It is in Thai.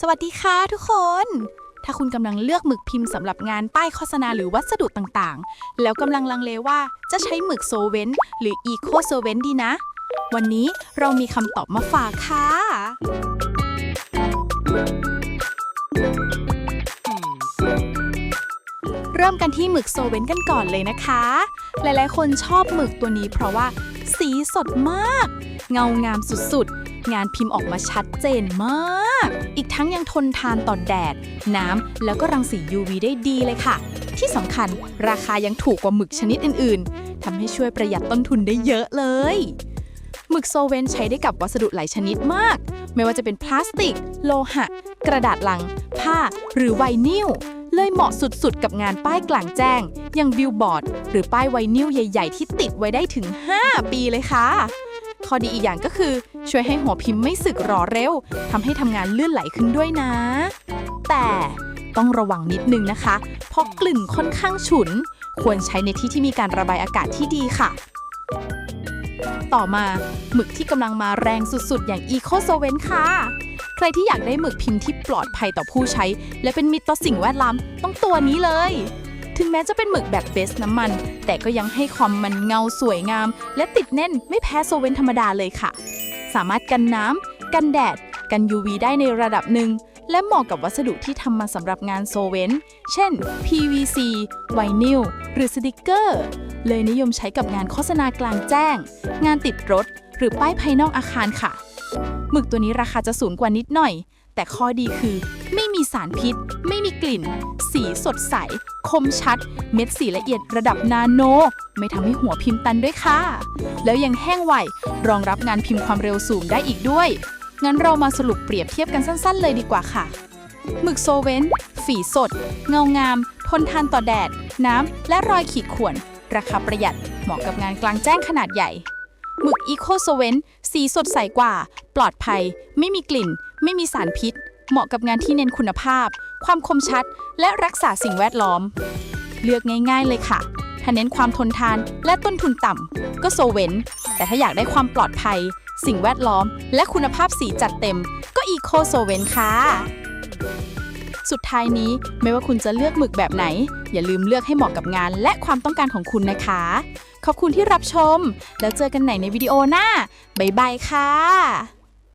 สวัสดีค่ะทุกคน ถ้าคุณกำลังเลือกหมึกพิมพ์สำหรับงานป้ายโฆษณาหรือวัสดุต่างๆ แล้วกำลังลังเลว่าจะใช้หมึกโซเวนหรืออีโคโซเวนดีนะ วันนี้เรามีคำตอบมาฝากค่ะ ริ่มกันที่หมึกโซเวนกันก่อนเลยนะคะ หลายๆ คนชอบหมึกตัวนี้เพราะว่าสีสดมาก เงางามสุดๆ งานพิมพ์ออกมาชัดเจนมาก อีกทั้งยังทนทานต่อแดด น้ำ แล้วก็รังสี UV ได้ดีเลยค่ะ ที่สำคัญราคายังถูกกว่าหมึกชนิดอื่นๆทำให้ช่วยประหยัดต้นทุนได้เยอะเลยหมึกโซเวนใช้ได้กับวัสดุหลายชนิดมาก ไม่ว่าจะเป็นพลาสติก โลหะ กระดาษลัง ผ้า หรือไวนิล เลยเหมาะสุดๆ กับงานป้ายกลางแจ้ง อย่างบิลบอร์ด หรือป้ายไวนิลใหญ่ ๆ ที่ติดไว้ได้ถึง 5 ปีเลยค่ะ ข้อดีอีกอย่างก็คือ ช่วยให้หัวพิมพ์ไม่สึกหรอเร็วทำให้ทำงานลื่นไหลขึ้นด้วยนะ แต่ต้องระวังนิดนึงนะคะ เพราะกลิ่นค่อนข้างฉุน ควรใช้ในที่ที่มีการระบายอากาศที่ดีค่ะ ต่อมาหมึกที่กำลังมาแรงสุดๆ อย่าง Eco s o v e n ค่ะ ใครที่อยากได้หมึกพิมพ์ที่ปลอดภัยต่อผู้ใช้ และเป็นมิตรต่อสิ่งแวดล้อมต้องตัวนี้เลย ถึงแม้จะเป็นหมึกแบบเบสน้ำมัน แต่ก็ยังให้ความมันเงาสวยงาม และติดแน่นไม่แพ้โซเวนธรรมดาเลยค่ะ สามารถกันน้ำกันแดด กัน UV ได้ในระดับหนึ่งและเหมาะกับวัสดุที่ทำมาสำหรับงานโซเวนเช่น PVC ไวนิลหรือสติกเกอร์ เลยนิยมใช้กับงานโฆษณากลางแจ้ง งานติดรถ หรือป้ายภายนอกอาคารค่ะ หมึกตัวนี้ราคาจะสูงกว่านิดหน่อย แต่ข้อดีคือ ไม่มีสารพิษ ไม่มีกลิ่น สีสดใส คมชัด เม็ดสีละเอียดระดับนาโน ไม่ทำให้หัวพิมพ์ตันด้วยค่ะ แล้วยังแห้งไวรองรับงานพิมพ์ความเร็วสูงได้อีกด้วย งั้นเรามาสรุปเปรียบเทียบกันสั้น ๆ เลยดีกว่าค่ะหมึกโซเวนฝีสด เงางาม ทนทานต่อแดด น้ำ และรอยขีดข่วน ราคาประหยัด เหมาะกับงานกลางแจ้งขนาดใหญ่ หมึกอีโคโซเวนสีสดใสกว่า ปลอดภัย ไม่มีกลิ่น ไม่มีสารพิษ เหมาะกับงานที่เน้นคุณภาพ ความคมชัด และรักษาสิ่งแวดล้อม เลือกง่าย ๆ เลยค่ะ ถ้าเน้นความทนทานและต้นทุนต่ำก็โซเวนแต่ถ้าอยากได้ความปลอดภัย สิ่งแวดล้อม และคุณภาพสีจัดเต็ม ก็อีโคโซเวนค่ะ สุดท้ายนี้ไม่ว่าคุณจะเลือกหมึกแบบไหน อย่าลืมเลือกให้เหมาะกับงานและความต้องการของคุณนะคะ ขอบคุณที่รับชม แล้วเจอกันใหม่ในวิดีโอหน้า บ๊ายบายค่ะ